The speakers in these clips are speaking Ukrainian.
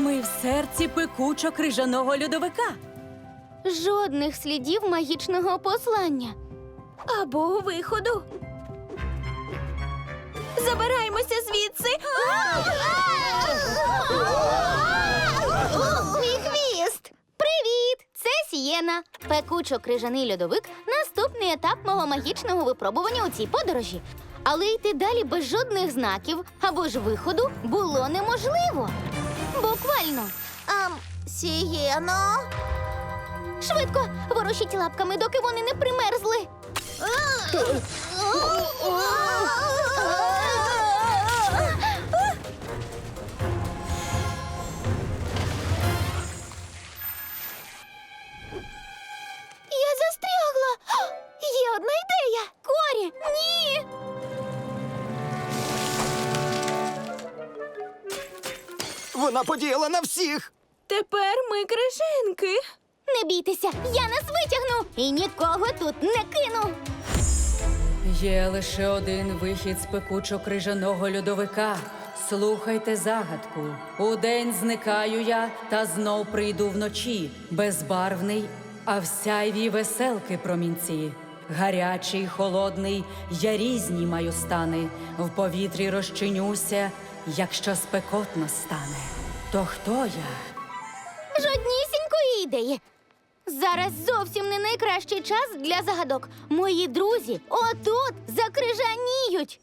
Ми в серці пекучо крижаного льодовика. Жодних слідів магічного послання. Або виходу. Забираємося звідси. Мій хвіст! Привіт! Це Сієна. Пекучо-крижаний льодовик наступний етап мого магічного випробування у цій подорожі. Але йти далі без жодних знаків або ж виходу було неможливо. Буквально. Ам, Сієно. Швидко, ворушіть лапками, доки вони не примерзли. Вона подіяла на всіх. Тепер ми крижинки. Не бійтеся, я нас витягну і нікого тут не кину. Є лише один вихід з пекучо крижаного льодовика. Слухайте загадку. Удень зникаю я, та знов прийду вночі. Безбарвний, а в сяйві веселки промінці. Гарячий, холодний, я різні маю стани. В повітрі розчинюся, якщо спекотно стане. То хто я? Жоднісінької ідеї. Зараз зовсім не найкращий час для загадок. Мої друзі отут закрижаніють.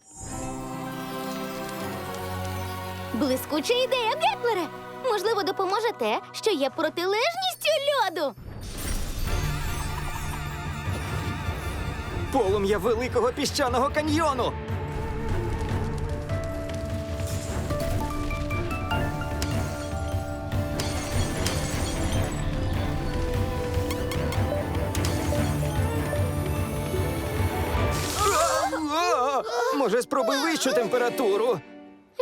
Блискуча ідея, Геплере! Можливо, допоможе те, що є протилежністю льоду. Полум'я великого піщаного каньйону. Може, спробуй вищу температуру.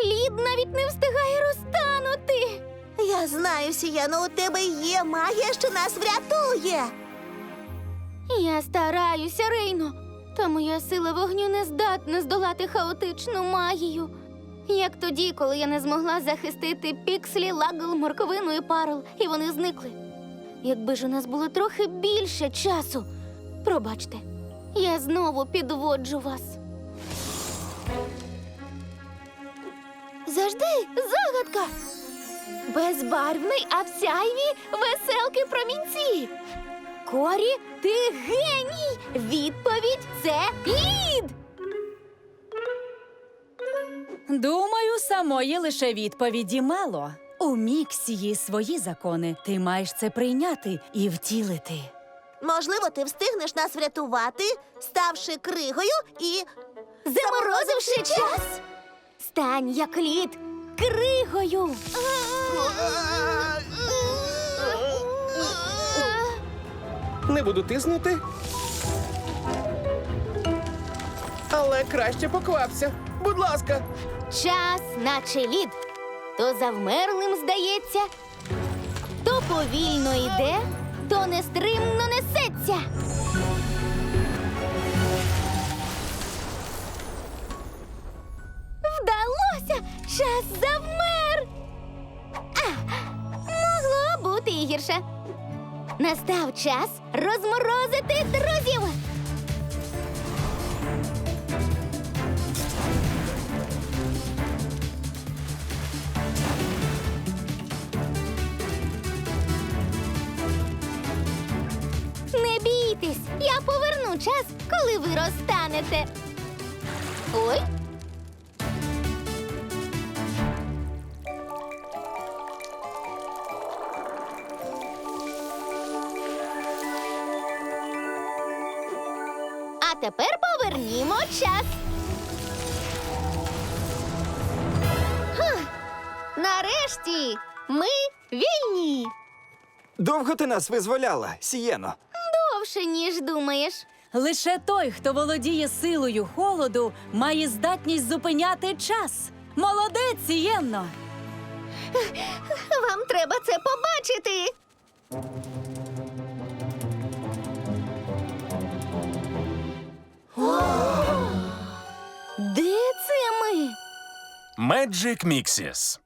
Лід навіть не встигає розтанути. Я знаю, Сієно, у тебе є магія, що нас врятує. Я стараюся, Рейно, та моя сила вогню не здатна здолати хаотичну магію. Як тоді, коли я не змогла захистити Пікслі, Лагл, Морковину і Парл, і вони зникли. Якби ж у нас було трохи більше часу. Пробачте, я знову підводжу вас. Завжди загадка. Безбарвний, а в сяйві веселки промінці. Корі, ти геній! Відповідь це лід! Думаю, самої лише відповіді мало. У міксії свої закони. Ти маєш це прийняти і втілити. Можливо, ти встигнеш нас врятувати, ставши кригою і заморозивши час. Стань як лід кригою. Не буду тиснути. Але краще поквапся. Будь ласка. Час, наче лід. То завмерлим здається, то повільно йде, то нестримно несеться. Час завмер. А, могло бути і гірше. Настав час розморозити друзів. Не бійтесь, я поверну час, коли ви розтанете. Ой. Тепер повернімо час. Ха, Нарешті ми вільні. Довго ти нас визволяла, Сієно. Довше, ніж думаєш. Лише той, хто володіє силою холоду, має здатність зупиняти час. Молодець, Єнно! Вам треба це побачити. Magic Mixes